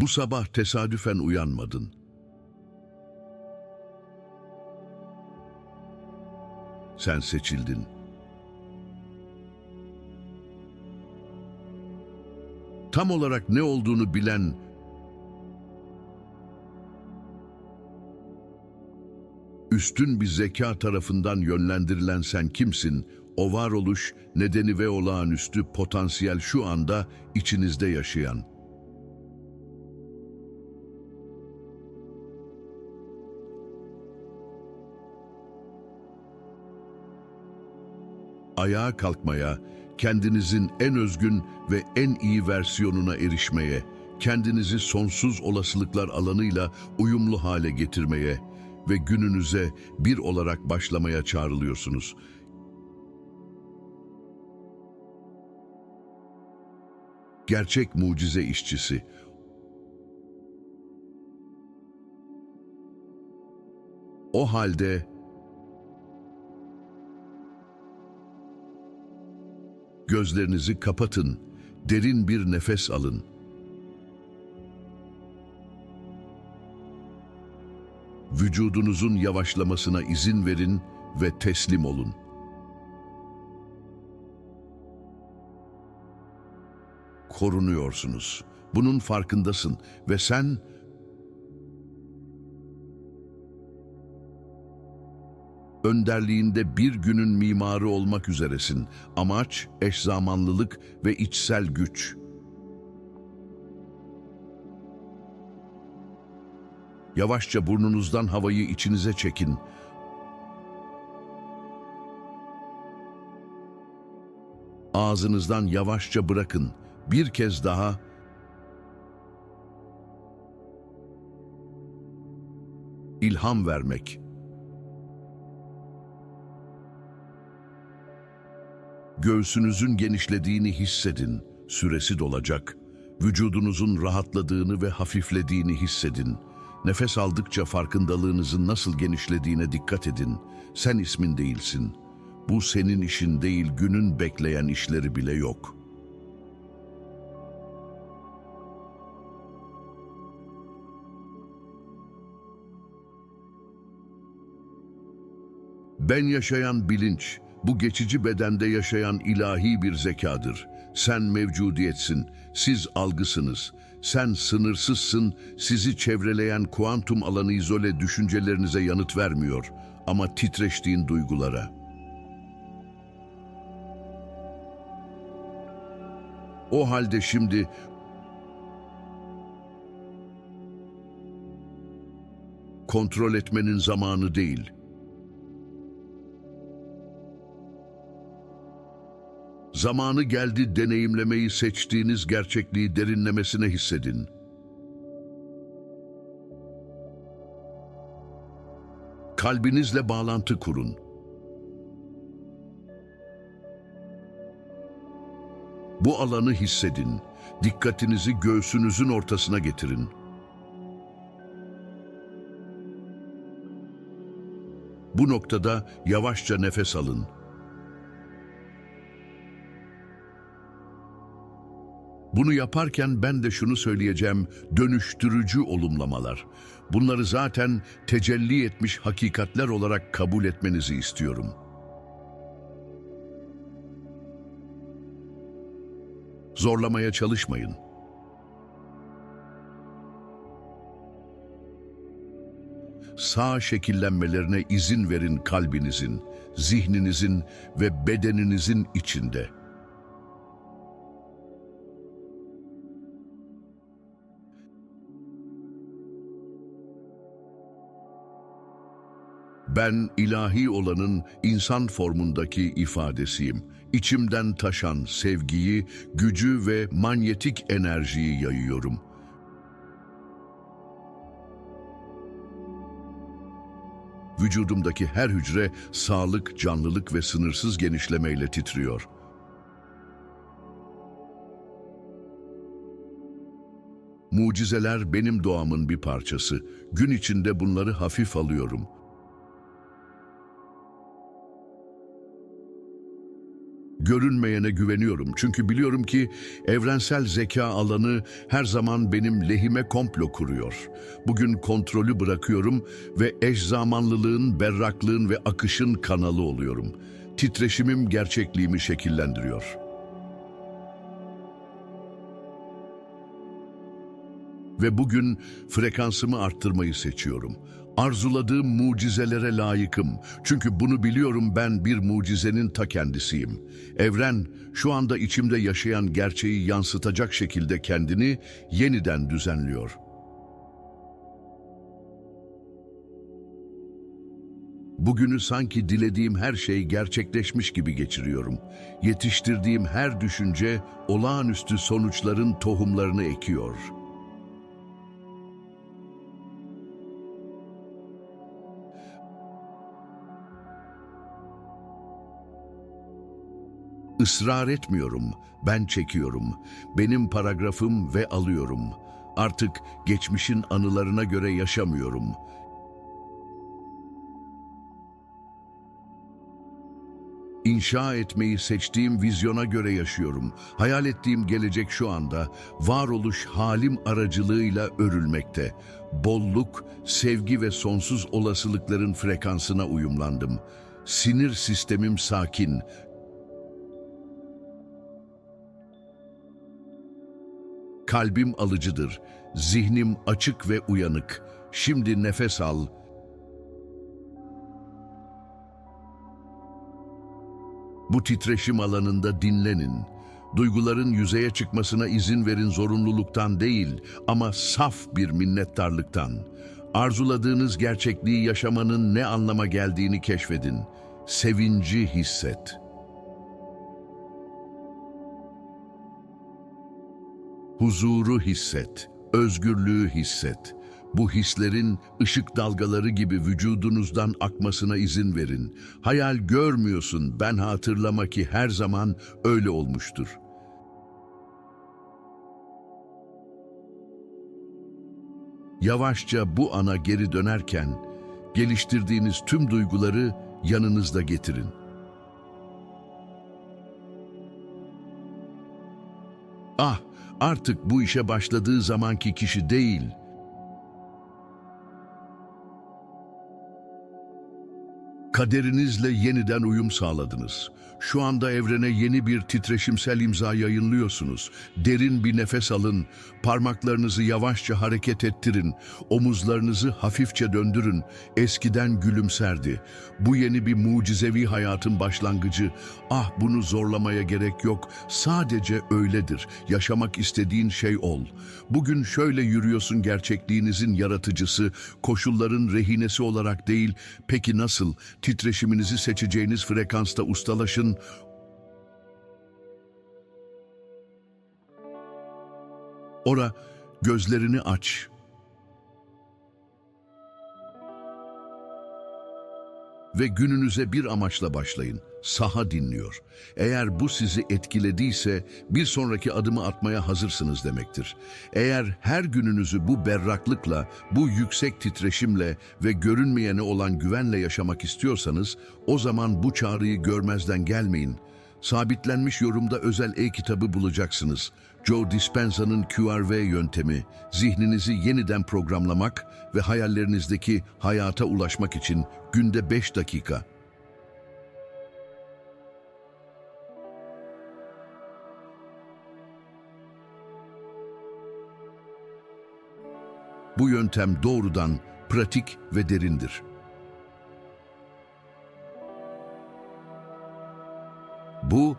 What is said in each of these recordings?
Bu sabah tesadüfen uyanmadın. Sen seçildin. Tam olarak ne olduğunu bilen üstün bir zeka tarafından yönlendirilen sen kimsin? O varoluş, nedeni ve olağanüstü potansiyel şu anda içinizde yaşayan. Ayağa kalkmaya, kendinizin en özgün ve en iyi versiyonuna erişmeye, kendinizi sonsuz olasılıklar alanıyla uyumlu hale getirmeye ve gününüze bir olarak başlamaya çağrılıyorsunuz. Gerçek mucize işçisi. O halde Gözlerinizi kapatın, derin bir nefes alın. Vücudunuzun yavaşlamasına izin verin ve teslim olun. Korunuyorsunuz. Bunun farkındasın ve sen önderliğinde bir günün mimarı olmak üzeresin. Amaç, eşzamanlılık ve içsel güç. Yavaşça burnunuzdan havayı içinize çekin. Ağzınızdan yavaşça bırakın. Bir kez daha ilham vermek. Göğsünüzün genişlediğini hissedin. Süresi dolacak. Vücudunuzun rahatladığını ve hafiflediğini hissedin. Nefes aldıkça farkındalığınızın nasıl genişlediğine dikkat edin. Sen ismin değilsin. Bu senin işin değil, günün bekleyen işleri bile yok. Ben yaşayan bilinç, bu geçici bedende yaşayan ilahi bir zekadır. Sen mevcudiyetsin, siz algısınız. Sen sınırsızsın, sizi çevreleyen kuantum alanı izole düşüncelerinize yanıt vermiyor ama titreştiğin duygulara. O halde şimdi kontrol etmenin zamanı değil.'' Zamanı geldi deneyimlemeyi seçtiğiniz gerçekliği derinlemesine hissedin. Kalbinizle bağlantı kurun. Bu alanı hissedin. Dikkatinizi göğsünüzün ortasına getirin. Bu noktada yavaşça nefes alın. Bunu yaparken ben de şunu söyleyeceğim, dönüştürücü olumlamalar. Bunları zaten tecelli etmiş hakikatler olarak kabul etmenizi istiyorum. Zorlamaya çalışmayın. Sağ şekillenmelerine izin verin kalbinizin, zihninizin ve bedeninizin içinde.'' Ben ilahi olanın insan formundaki ifadesiyim. İçimden taşan sevgiyi, gücü ve manyetik enerjiyi yayıyorum. Vücudumdaki her hücre sağlık, canlılık ve sınırsız genişlemeyle titriyor. Mucizeler benim doğamın bir parçası. Gün içinde bunları hafif alıyorum.'' Görünmeyene güveniyorum çünkü biliyorum ki evrensel zeka alanı her zaman benim lehime komplo kuruyor. Bugün kontrolü bırakıyorum ve eş zamanlılığın, berraklığın ve akışın kanalı oluyorum. Titreşimim gerçekliğimi şekillendiriyor. Ve bugün frekansımı arttırmayı seçiyorum. Arzuladığım mucizelere layıkım. Çünkü bunu biliyorum ben bir mucizenin ta kendisiyim. Evren şu anda içimde yaşayan gerçeği yansıtacak şekilde kendini yeniden düzenliyor. Bugünü sanki dilediğim her şey gerçekleşmiş gibi geçiriyorum. Yetiştirdiğim her düşünce olağanüstü sonuçların tohumlarını ekiyor. Israr etmiyorum, ben çekiyorum. Benim paragrafım ve alıyorum. Artık geçmişin anılarına göre yaşamıyorum. İnşa etmeyi seçtiğim vizyona göre yaşıyorum. Hayal ettiğim gelecek şu anda varoluş halim aracılığıyla örülmekte. Bolluk, sevgi ve sonsuz olasılıkların frekansına uyumlandım. Sinir sistemim sakin, Kalbim alıcıdır, zihnim açık ve uyanık. Şimdi nefes al. Bu titreşim alanında dinlenin. Duyguların yüzeye çıkmasına izin verin zorunluluktan değil ama saf bir minnettarlıktan. Arzuladığınız gerçekliği yaşamanın ne anlama geldiğini keşfedin. Sevinci hisset.'' Huzuru hisset, özgürlüğü hisset. Bu hislerin ışık dalgaları gibi vücudunuzdan akmasına izin verin. Hayal görmüyorsun, ben hatırlama ki her zaman öyle olmuştur. Yavaşça bu ana geri dönerken, geliştirdiğiniz tüm duyguları yanınızda getirin. Ah, artık bu işe başladığı zamanki kişi değil. Kaderinizle yeniden uyum sağladınız. Şu anda evrene yeni bir titreşimsel imza yayınlıyorsunuz. Derin bir nefes alın, parmaklarınızı yavaşça hareket ettirin, omuzlarınızı hafifçe döndürün. Eskiden gülümserdi. Bu yeni bir mucizevi hayatın başlangıcı. Ah bunu zorlamaya gerek yok. Sadece öyledir. Yaşamak istediğin şey ol. Bugün şöyle yürüyorsun gerçekliğinizin yaratıcısı, koşulların rehinesi olarak değil. Peki nasıl? Titreşiminizi seçeceğiniz frekansta ustalaşın, Ora gözlerini aç. Ve gününüze bir amaçla başlayın. Saha dinliyor. Eğer bu sizi etkilediyse bir sonraki adımı atmaya hazırsınız demektir. Eğer her gününüzü bu berraklıkla, bu yüksek titreşimle ve görünmeyene olan güvenle yaşamak istiyorsanız o zaman bu çağrıyı görmezden gelmeyin. Sabitlenmiş yorumda özel e-kitabı bulacaksınız. Joe Dispenza'nın QRV yöntemi, zihninizi yeniden programlamak ve hayallerinizdeki hayata ulaşmak için günde 5 dakika. Bu yöntem doğrudan pratik ve derindir. Bu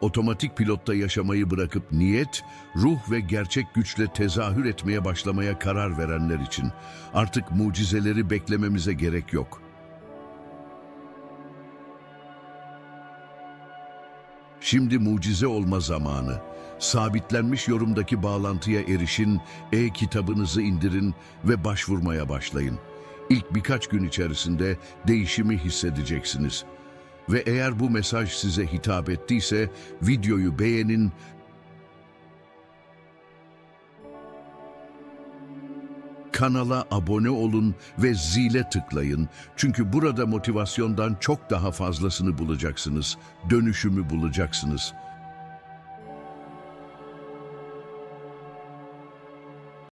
otomatik pilotta yaşamayı bırakıp niyet, ruh ve gerçek güçle tezahür etmeye başlamaya karar verenler için artık mucizeleri beklememize gerek yok. Şimdi mucize olma zamanı. Sabitlenmiş yorumdaki bağlantıya erişin, e-kitabınızı indirin ve başvurmaya başlayın. İlk birkaç gün içerisinde değişimi hissedeceksiniz. Ve eğer bu mesaj size hitap ettiyse videoyu beğenin, Kanala abone olun ve zile tıklayın. Çünkü burada motivasyondan çok daha fazlasını bulacaksınız. Dönüşümü bulacaksınız.